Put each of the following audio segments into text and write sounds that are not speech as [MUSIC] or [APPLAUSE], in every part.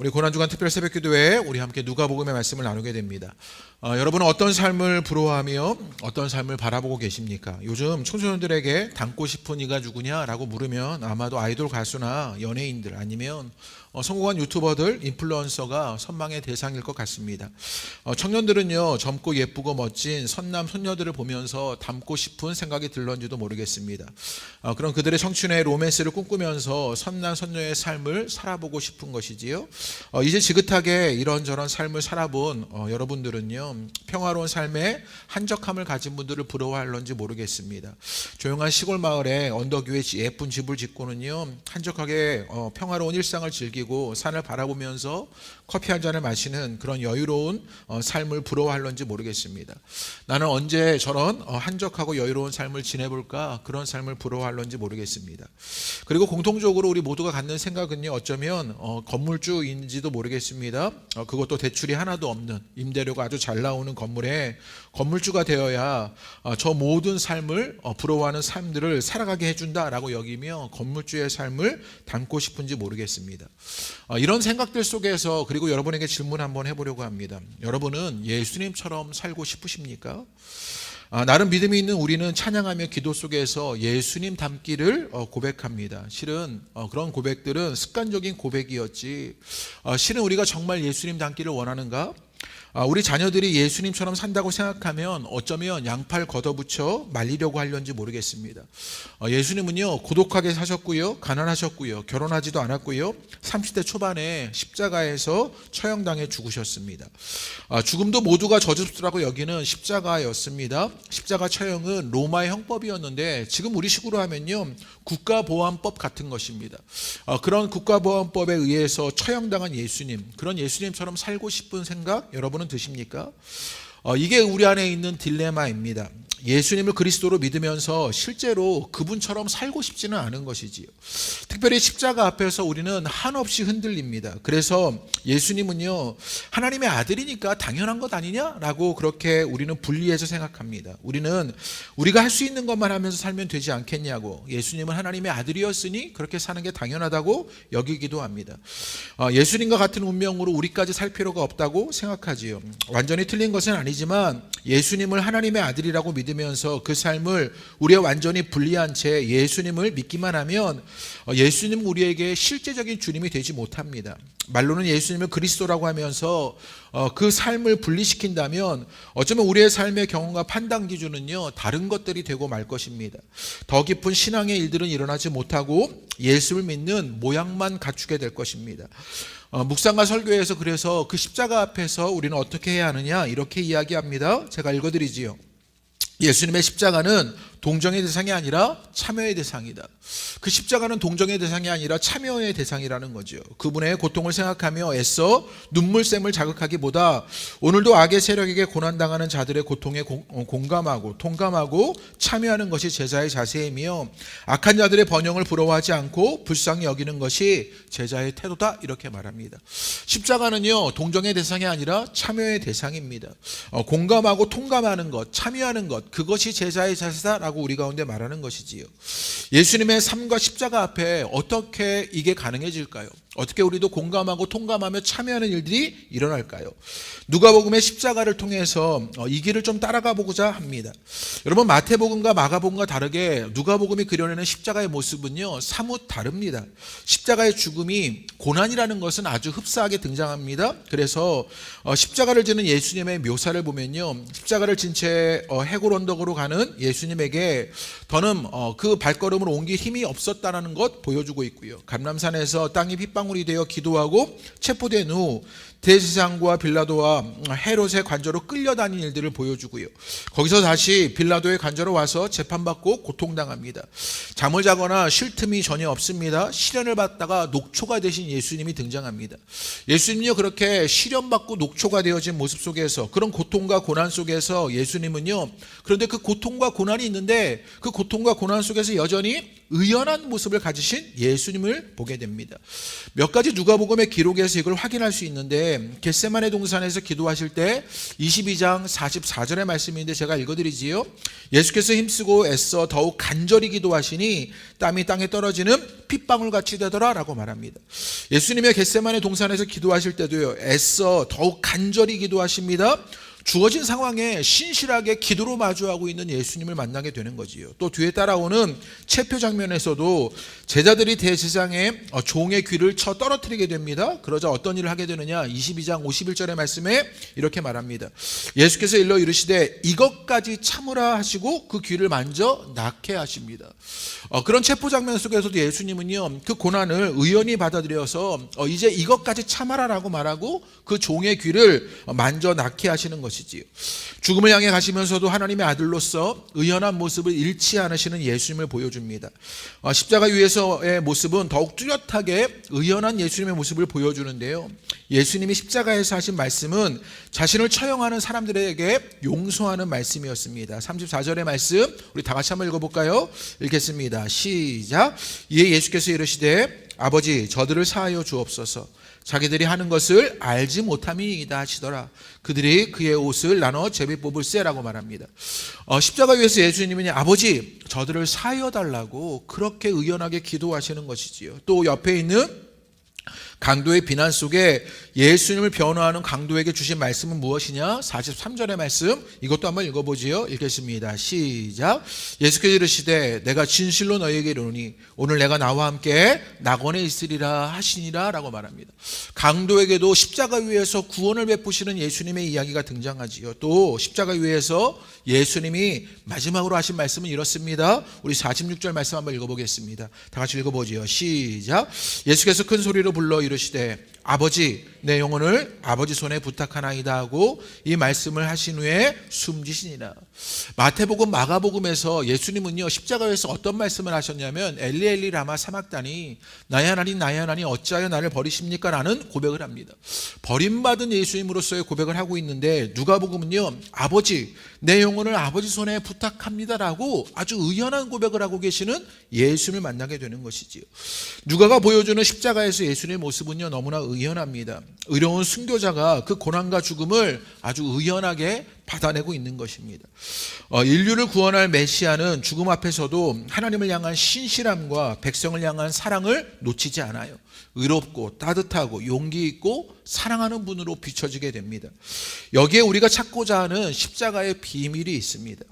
우리 고난주간 특별 새벽 기도회 우리 함께 누가복음의 말씀을 나누게 됩니다. 어, 여러분은 어떤 삶을 부러워하며 어떤 삶을 바라보고 계십니까? 요즘 청소년들에게 닮고 싶은 이가 누구냐라고 물으면 아마도 아이돌 가수나 연예인들 아니면 어, 성공한 유튜버들, 인플루언서가 선망의 대상일 것 같습니다. 어, 청년들은요 젊고 예쁘고 멋진 선남 손녀들을 보면서 닮고 싶은 생각이 들런지도 모르겠습니다. 어, 그런 그들의 청춘의 로맨스를 꿈꾸면서 선남 손녀의 삶을 살아보고 싶은 것이지요. 어, 이제 지긋하게 이런저런 삶을 살아본 어, 여러분들은요 평화로운 삶에 한적함을 가진 분들을 부러워할런지 모르겠습니다. 조용한 시골 마을에 언덕 위에 예쁜 집을 짓고는요 한적하게 어, 평화로운 일상을 즐기고 산을 바라보면서 커피 한 잔을 마시는 그런 여유로운 어, 삶을 부러워할런지 모르겠습니다. 나는 언제 저런 어, 한적하고 여유로운 삶을 지내볼까 그런 삶을 부러워할런지 모르겠습니다. 그리고 공통적으로 우리 모두가 갖는 생각은요 어쩌면 어, 건물주인지도 모르겠습니다. 어, 그것도 대출이 하나도 없는 임대료가 아주 잘 나오는 건물에 건물주가 되어야 어, 저 모든 삶을 어, 부러워하는 삶들을 살아가게 해준다라고 여기며 건물주의 삶을 담고 싶은지 모르겠습니다. 어, 이런 생각들 속에서 그리고 여러분에게 질문 한번 해보려고 합니다. 여러분은 예수님처럼 살고 싶으십니까? 아, 나름 믿음이 있는 우리는 찬양하며 기도 속에서 예수님 닮기를 어, 고백합니다. 실은 어, 그런 고백들은 습관적인 고백이었지. 어, 실은 우리가 정말 예수님 닮기를 원하는가? 아, 우리 자녀들이 예수님처럼 산다고 생각하면 어쩌면 양팔 걷어붙여 말리려고 하려는지 모르겠습니다. 어, 예수님은요 고독하게 사셨고요, 가난하셨고요, 결혼하지도 않았고요, 30대 초반에 십자가에서 처형당해 죽으셨습니다. 아, 죽음도 모두가 저주스라고 여기는 십자가였습니다. 십자가 처형은 로마의 형법이었는데 지금 우리 식으로 하면요 국가보안법 같은 것입니다. 어, 그런 국가보안법에 의해서 처형당한 예수님, 그런 예수님처럼 살고 싶은 생각 여러분 은 드십니까? 어, 이게 우리 안에 있는 딜레마입니다. 예수님을 그리스도로 믿으면서 실제로 그분처럼 살고 싶지는 않은 것이지요. 특별히 십자가 앞에서 우리는 한없이 흔들립니다. 그래서 예수님은요, 하나님의 아들이니까 당연한 것 아니냐라고 그렇게 우리는 분리해서 생각합니다. 우리는 우리가 할 수 있는 것만 하면서 살면 되지 않겠냐고. 예수님은 하나님의 아들이었으니 그렇게 사는 게 당연하다고 여기기도 합니다. 어, 예수님과 같은 운명으로 우리까지 살 필요가 없다고 생각하지요. 완전히 틀린 것은 아니지만 예수님을 하나님의 아들이라고 믿으면서 그 삶을 우리와 완전히 분리한 채 예수님을 믿기만 하면 어, 예수님 우리에게 실제적인 주님이 되지 못합니다. 말로는 예수님을 그리스도라고 하면서 어, 그 삶을 분리시킨다면 어쩌면 우리의 삶의 경험과 판단 기준은요 다른 것들이 되고 말 것입니다. 더 깊은 신앙의 일들은 일어나지 못하고 예수를 믿는 모양만 갖추게 될 것입니다. 어, 묵상과 설교에서 그래서 그 십자가 앞에서 우리는 어떻게 해야 하느냐 이렇게 이야기합니다. 제가 읽어드리지요. 예수님의 십자가는 동정의 대상이 아니라 참여의 대상이다. 그 십자가는 동정의 대상이 아니라 참여의 대상이라는 거죠. 그분의 고통을 생각하며 애써 눈물샘을 자극하기보다 오늘도 악의 세력에게 고난당하는 자들의 고통에 어, 공감하고 통감하고 참여하는 것이 제자의 자세이며 악한 자들의 번영을 부러워하지 않고 불쌍히 여기는 것이 제자의 태도다 이렇게 말합니다. 십자가는요 동정의 대상이 아니라 참여의 대상입니다. 어, 공감하고 통감하는 것, 참여하는 것 그것이 제자의 자세다. 라고 우리 가운데 말하는 것이지요. 예수님의 삶과 십자가 앞에 어떻게 이게 가능해질까요? 어떻게 우리도 공감하고 통감하며 참여하는 일들이 일어날까요? 누가복음의 십자가를 통해서 어, 이 길을 좀 따라가 보고자 합니다. 여러분 마태복음과 마가복음과 다르게 누가복음이 그려내는 십자가의 모습은요 사뭇 다릅니다. 십자가의 죽음이 고난이라는 것은 아주 흡사하게 등장합니다. 그래서 어, 십자가를 지는 예수님의 묘사를 보면요 십자가를 진채 어, 해골 언덕으로 가는 예수님에게 더는 그 발걸음을 옮길 힘이 없었다는 것 보여주고 있고요. 감람산에서 땅이 핏방 울이 되어 기도하고 체포된 후 대제사장과 빌라도와 헤롯의 관저로 끌려다닌 일들을 보여주고요. 거기서 다시 빌라도의 관저로 와서 재판받고 고통당합니다. 잠을 자거나 쉴 틈이 전혀 없습니다. 시련을 받다가 녹초가 되신 예수님이 등장합니다. 예수님요 그렇게 시련받고 녹초가 되어진 모습 속에서 그런 고통과 고난 속에서 예수님은요 그런데 그 고통과 고난이 있는데 그 고통과 고난 속에서 여전히 의연한 모습을 가지신 예수님을 보게 됩니다. 몇 가지 누가복음의 기록에서 이걸 확인할 수 있는데 겟세마네 동산에서 기도하실 때 22장 44절의 말씀인데 제가 읽어드리지요. 예수께서 힘쓰고 애써 더욱 간절히 기도하시니 땀이 땅에 떨어지는 핏방울 같이 되더라라고 말합니다. 예수님의 겟세마네 동산에서 기도하실 때도요. 애써 더욱 간절히 기도하십니다. 주어진 상황에 신실하게 기도로 마주하고 있는 예수님을 만나게 되는 거지요. 또 뒤에 따라오는 체표 장면에서도 제자들이 대제사장의 어, 종의 귀를 쳐 떨어뜨리게 됩니다. 그러자 어떤 일을 하게 되느냐? 22장 51절의 말씀에 이렇게 말합니다. 예수께서 일러 이르시되 이것까지 참으라 하시고 그 귀를 만져 낫게 하십니다. 어, 그런 체포 장면 속에서도 예수님은요 그 고난을 의연히 받아들여서 어, 이제 이것까지 참아라라고 말하고 그 종의 귀를 만져 낫게 하시는 것이 지요. 죽음을 향해 가시면서도 하나님의 아들로서 의연한 모습을 잃지 않으시는 예수님을 보여줍니다. 어, 십자가 위에서의 모습은 더욱 뚜렷하게 의연한 예수님의 모습을 보여주는데요. 예수님이 십자가에서 하신 말씀은 자신을 처형하는 사람들에게 용서하는 말씀이었습니다. 34절의 말씀 우리 다 같이 한번 읽어볼까요? 읽겠습니다. 시작. 이에 예수께서 이르시되 아버지 저들을 사하여 주옵소서. 자기들이 하는 것을 알지 못함이이다 하시더라. 그들이 그의 옷을 나눠 제비 뽑을세라고 말합니다. 어, 십자가 위에서 예수님은 아버지 저들을 사하여 달라고 그렇게 의연하게 기도하시는 것이지요. 또 옆에 있는 강도의 비난 속에 예수님을 변호하는 강도에게 주신 말씀은 무엇이냐? 43절의 말씀 이것도 한번 읽어보지요. 읽겠습니다. 시작. 예수께서 이르시되 내가 진실로 너희에게 이르노니 오늘 내가 나와 함께 낙원에 있으리라 하시니라 라고 말합니다. 강도에게도 십자가 위에서 구원을 베푸시는 예수님의 이야기가 등장하지요. 또 십자가 위에서 예수님이 마지막으로 하신 말씀은 이렇습니다. 우리 46절 말씀 한번 읽어보겠습니다. 다 같이 읽어보지요. 시작. 예수께서 큰 소리로 불러 이르시되 아버지 내 영혼을 아버지 손에 부탁하나이다 하고 이 말씀을 하신 후에 숨지시니라. 마태복음 마가복음에서 예수님은요 십자가에서 어떤 말씀을 하셨냐면 엘리 엘리 라마 사막다니 나의 하나님 나의 하나님 어찌하여 나를 버리십니까? 라는 고백을 합니다. 버림받은 예수님으로서의 고백을 하고 있는데 누가복음은요 아버지 내 영혼을 아버지 손에 부탁합니다라고 아주 의연한 고백을 하고 계시는 예수님을 만나게 되는 것이지요. 누가가 보여주는 십자가에서 예수님의 모습은요 너무나 의 연합니다. 의로운 순교자가 그 고난과 죽음을 아주 의연하게 받아내고 있는 것입니다. 어, 인류를 구원할 메시아는 죽음 앞에서도 하나님을 향한 신실함과 백성을 향한 사랑을 놓치지 않아요. 의롭고 따뜻하고 용기 있고 사랑하는 분으로 비춰지게 됩니다. 여기에 우리가 찾고자 하는 십자가의 비밀이 있습니다.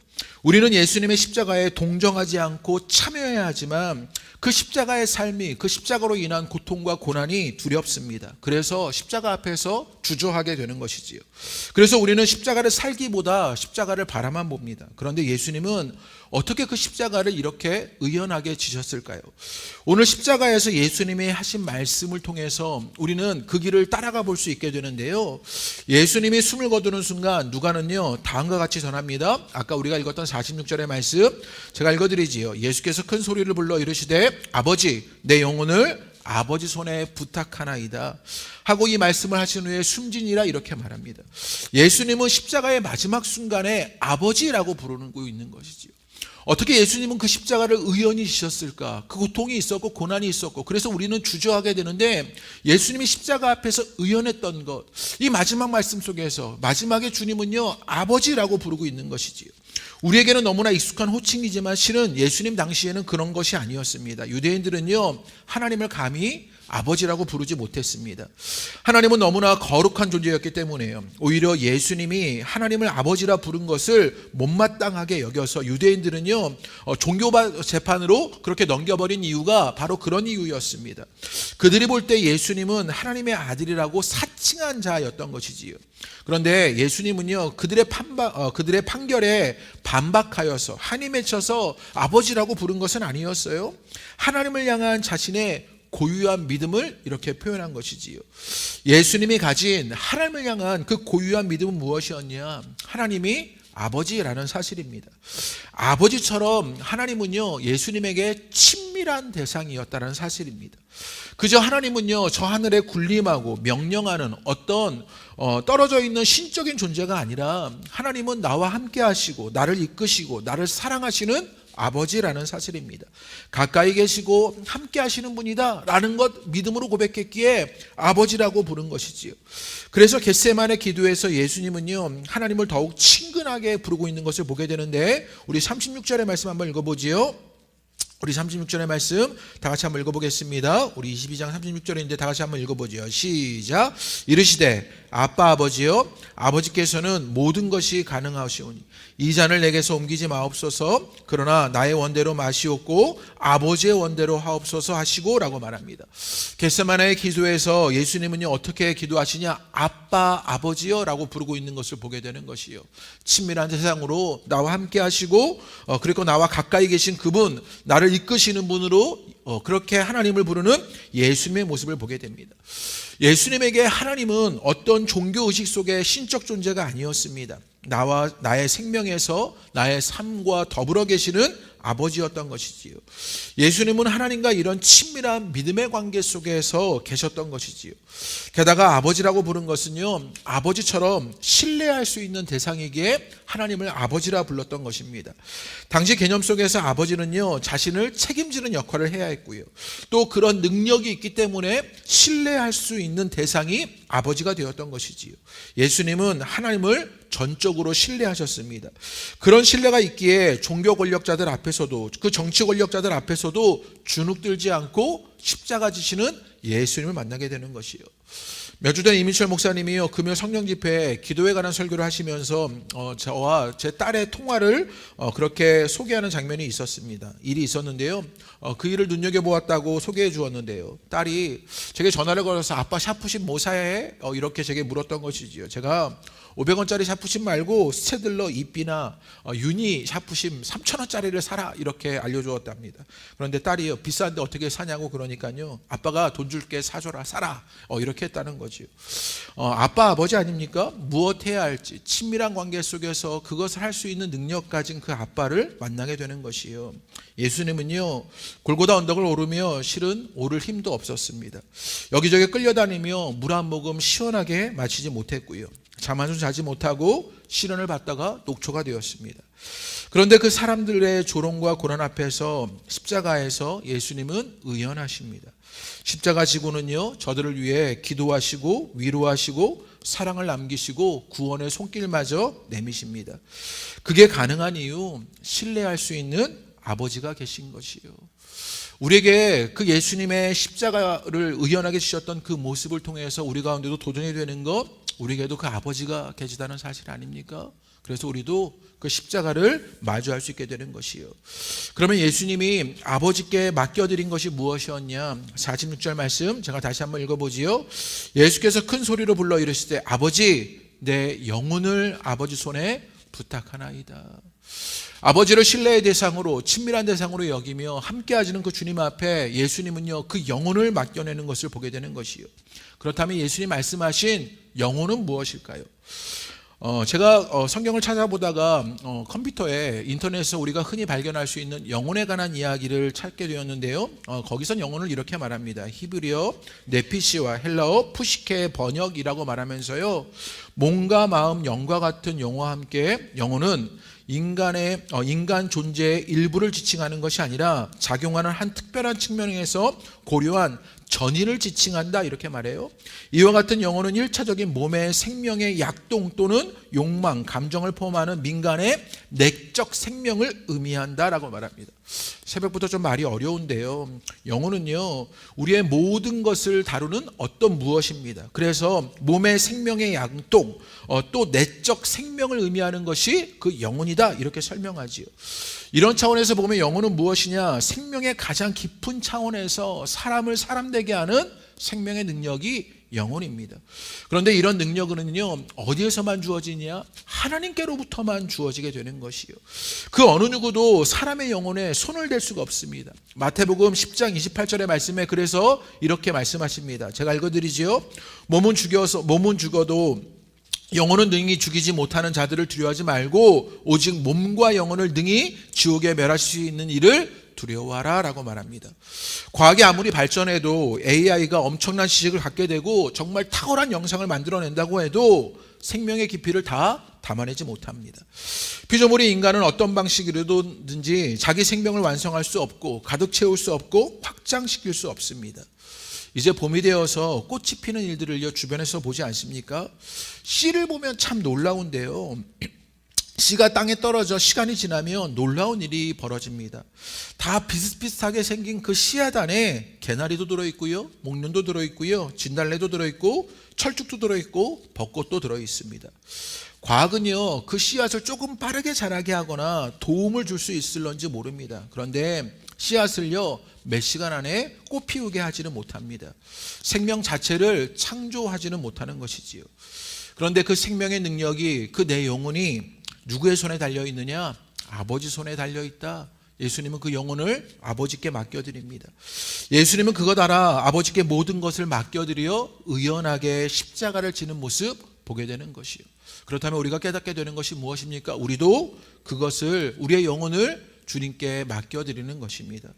우리는 예수님의 십자가에 동정하지 않고 참여해야 하지만 그 십자가의 삶이 그 십자가로 인한 고통과 고난이 두렵습니다. 그래서 십자가 앞에서 주저하게 되는 것이지요. 그래서 우리는 십자가를 살기보다 십자가를 바라만 봅니다. 그런데 예수님은 어떻게 그 십자가를 이렇게 의연하게 지셨을까요? 오늘 십자가에서 예수님이 하신 말씀을 통해서 우리는 그 길을 따라가 볼 수 있게 되는데요. 예수님이 숨을 거두는 순간 누가는요, 다음과 같이 전합니다. 아까 우리가 읽었던 46절의 말씀 제가 읽어드리지요. 예수께서 큰 소리를 불러 이르시되 아버지 내 영혼을 아버지 손에 부탁하나이다 하고 이 말씀을 하신 후에 숨진이라 이렇게 말합니다. 예수님은 십자가의 마지막 순간에 아버지라고 부르는 거 있는 것이지요. 어떻게 예수님은 그 십자가를 의연히 지셨을까? 그 고통이 있었고 고난이 있었고 그래서 우리는 주저하게 되는데 예수님이 십자가 앞에서 의연했던 것, 이 마지막 말씀 속에서 마지막에 주님은요 아버지라고 부르고 있는 것이지요. 우리에게는 너무나 익숙한 호칭이지만 실은 예수님 당시에는 그런 것이 아니었습니다. 유대인들은요 하나님을 감히 아버지라고 부르지 못했습니다. 하나님은 너무나 거룩한 존재였기 때문에요. 오히려 예수님이 하나님을 아버지라 부른 것을 못마땅하게 여겨서 유대인들은요, 어, 종교 재판으로 그렇게 넘겨버린 이유가 바로 그런 이유였습니다. 그들이 볼 때 예수님은 하나님의 아들이라고 사칭한 자였던 것이지요. 그런데 예수님은요, 그들의 판박, 어, 그들의 판결에 반박하여서 한이 맺혀서 아버지라고 부른 것은 아니었어요. 하나님을 향한 자신의 고유한 믿음을 이렇게 표현한 것이지요. 예수님이 가진 하나님을 향한 그 고유한 믿음은 무엇이었냐? 하나님이 아버지라는 사실입니다. 아버지처럼 하나님은요, 예수님에게 친 밀한 대상이었다는 사실입니다. 그저 하나님은요, 저 하늘에 군림하고 명령하는 어떤 어, 떨어져 있는 신적인 존재가 아니라 하나님은 나와 함께 하시고, 나를 이끄시고, 나를 사랑하시는 아버지라는 사실입니다. 가까이 계시고 함께 하시는 분이다라는 것 믿음으로 고백했기에 아버지라고 부른 것이지요. 그래서 겟세만의 기도에서 예수님은요 하나님을 더욱 친근하게 부르고 있는 것을 보게 되는데 우리 36절의 말씀 한번 읽어보지요. 우리 36절의 말씀 다 같이 한번 읽어보겠습니다. 우리 22장 36절인데 다 같이 한번 읽어보죠. 시작. 이르시되 아빠 아버지여 아버지께서는 모든 것이 가능하시오니 이 잔을 내게서 옮기지 마옵소서 그러나 나의 원대로 마시옵고 아버지의 원대로 하옵소서 하시고라고 말합니다. 겟세마네의 기도에서 예수님은요 어떻게 기도하시냐 아빠 아버지여라고 부르고 있는 것을 보게 되는 것이요 친밀한 세상으로 나와 함께 하시고 어, 그리고 나와 가까이 계신 그분 나를 이끄시는 분으로 어, 그렇게 하나님을 부르는 예수님의 모습을 보게 됩니다. 예수님에게 하나님은 어떤 종교 의식 속의 신적 존재가 아니었습니다. 나와 나의 생명에서 나의 삶과 더불어 계시는 아버지였던 것이지요. 예수님은 하나님과 이런 친밀한 믿음의 관계 속에서 계셨던 것이지요. 게다가 아버지라고 부른 것은요, 아버지처럼 신뢰할 수 있는 대상이기에 하나님을 아버지라 불렀던 것입니다. 당시 개념 속에서 아버지는요, 자신을 책임지는 역할을 해야 했고요. 또 그런 능력이 있기 때문에 신뢰할 수 있는 대상이 아버지가 되었던 것이지요. 예수님은 하나님을 전적으로 신뢰하셨습니다. 그런 신뢰가 있기에 종교 권력자들 앞에서도 그 정치 권력자들 앞에서도 주눅들지 않고 십자가 지시는 예수님을 만나게 되는 것이요. 몇 주전 이민철 목사님이요 금요 성령 집회에 기도에 관한 설교를 하시면서 어, 저와 제 딸의 통화를 어, 그렇게 소개하는 장면이 있었습니다. 일이 있었는데요. 어, 그 일을 눈여겨 보았다고 소개해 주었는데요. 딸이 제게 전화를 걸어서 아빠 샤프신 뭐 사해? 어, 이렇게 제게 물었던 것이지요. 제가 500원짜리 샤프심 말고 스테들러 이삐나 어, 유니 샤프심 3,000원짜리를 사라 이렇게 알려주었답니다. 그런데 딸이 비싼데 어떻게 사냐고 그러니까요. 아빠가 돈 줄게 사줘라 사라 어, 이렇게 했다는 거지요. 어, 아빠 아버지 아닙니까? 무엇 해야 할지 친밀한 관계 속에서 그것을 할 수 있는 능력 가진 그 아빠를 만나게 되는 것이요. 예수님은요 골고다 언덕을 오르며 실은 오를 힘도 없었습니다. 여기저기 끌려다니며 물 한 모금 시원하게 마시지 못했고요. 잠 한숨 자지 못하고 시련을 받다가 녹초가 되었습니다. 그런데 그 사람들의 조롱과 고난 앞에서 십자가에서 예수님은 의연하십니다. 십자가 지구는요, 저들을 위해 기도하시고 위로하시고 사랑을 남기시고 구원의 손길마저 내미십니다. 그게 가능한 이유, 신뢰할 수 있는 아버지가 계신 것이요. 우리에게 그 예수님의 십자가를 의연하게 주셨던 그 모습을 통해서 우리 가운데도 도전이 되는 것, 우리에게도 그 아버지가 계시다는 사실 아닙니까? 그래서 우리도 그 십자가를 마주할 수 있게 되는 것이요. 그러면 예수님이 아버지께 맡겨드린 것이 무엇이었냐? 46절 말씀 제가 다시 한번 읽어보지요. 예수께서 큰 소리로 불러 이르시되 아버지 내 영혼을 아버지 손에 부탁하나이다. 아버지를 신뢰의 대상으로 친밀한 대상으로 여기며 함께하시는 그 주님 앞에 예수님은요 그 영혼을 맡겨내는 것을 보게 되는 것이요. 그렇다면 예수님 말씀하신 영혼은 무엇일까요? 어, 제가 어, 성경을 찾아보다가 어, 컴퓨터에 인터넷에서 우리가 흔히 발견할 수 있는 영혼에 관한 이야기를 찾게 되었는데요. 어, 거기선 영혼을 이렇게 말합니다. 히브리어 네피시와 헬라어 푸시케 번역이라고 말하면서요. 몸과 마음, 영과 같은 영혼과 함께 영혼은 인간의 어, 인간 존재의 일부를 지칭하는 것이 아니라 작용하는 한 특별한 측면에서 고려한 전인을 지칭한다 이렇게 말해요. 이와 같은 영혼은 일차적인 몸의 생명의 약동 또는 욕망, 감정을 포함하는 민간의 내적 생명을 의미한다라고 말합니다. 새벽부터 좀 말이 어려운데요. 영혼은요, 우리의 모든 것을 다루는 어떤 무엇입니다. 그래서 몸의 생명의 양동, 어, 또 내적 생명을 의미하는 것이 그 영혼이다 이렇게 설명하지요. 이런 차원에서 보면 영혼은 무엇이냐? 생명의 가장 깊은 차원에서 사람을 사람되게 하는 생명의 능력이 영혼입니다. 그런데 이런 능력은요, 어디에서만 주어지냐? 하나님께로부터만 주어지게 되는 것이요. 그 어느 누구도 사람의 영혼에 손을 댈 수가 없습니다. 마태복음 10장 28절의 말씀에 그래서 이렇게 말씀하십니다. 제가 읽어드리지요. 몸은 죽여서, 몸은 죽어도 영혼은 능히 죽이지 못하는 자들을 두려워하지 말고 오직 몸과 영혼을 능히 지옥에 멸할 수 있는 일을 두려워하라 라고 말합니다. 과학이 아무리 발전해도 AI가 엄청난 지식을 갖게 되고 정말 탁월한 영상을 만들어낸다고 해도 생명의 깊이를 다 담아내지 못합니다. 피조물인 인간은 어떤 방식으로든지 자기 생명을 완성할 수 없고 가득 채울 수 없고 확장시킬 수 없습니다. 이제 봄이 되어서 꽃이 피는 일들을요 주변에서 보지 않습니까? 씨를 보면 참 놀라운데요. [CLEARS THROAT] 씨가 땅에 떨어져 시간이 지나면 놀라운 일이 벌어집니다. 다 비슷비슷하게 생긴 그 씨앗 안에 개나리도 들어있고요, 목련도 들어있고요, 진달래도 들어있고, 철쭉도 들어있고, 벚꽃도 들어있습니다. 과학은요, 그 씨앗을 조금 빠르게 자라게 하거나 도움을 줄 수 있을런지 모릅니다. 그런데 씨앗을요, 몇 시간 안에 꽃 피우게 하지는 못합니다. 생명 자체를 창조하지는 못하는 것이지요. 그런데 그 생명의 능력이 그 내 영혼이 누구의 손에 달려 있느냐? 아버지 손에 달려 있다. 예수님은 그 영혼을 아버지께 맡겨드립니다. 예수님은 그것 알아 아버지께 모든 것을 맡겨드려 의연하게 십자가를 지는 모습 보게 되는 것이요. 그렇다면 우리가 깨닫게 되는 것이 무엇입니까? 우리도 그것을 우리의 영혼을 주님께 맡겨드리는 것입니다.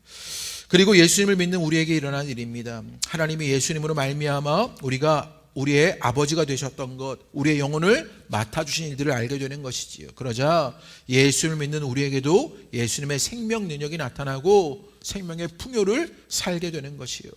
그리고 예수님을 믿는 우리에게 일어난 일입니다. 하나님이 예수님으로 말미암아 우리가 우리의 아버지가 되셨던 것, 우리의 영혼을 맡아주신 일들을 알게 되는 것이지요. 그러자 예수를 믿는 우리에게도 예수님의 생명 능력이 나타나고 생명의 풍요를 살게 되는 것이요.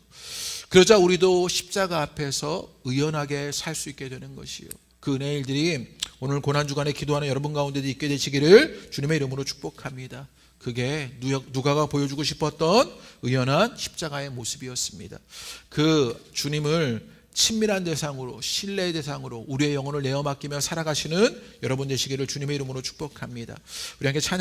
그러자 우리도 십자가 앞에서 의연하게 살 수 있게 되는 것이요. 그 은혜의 일들이 오늘 고난주간에 기도하는 여러분 가운데도 있게 되시기를 주님의 이름으로 축복합니다. 그게 누가가 보여주고 싶었던 의연한 십자가의 모습이었습니다. 그 주님을 친밀한 대상으로 신뢰의 대상으로 우리의 영혼을 내어 맡기며 살아가시는 여러분 되시기를 주님의 이름으로 축복합니다. 우리 함께 찬양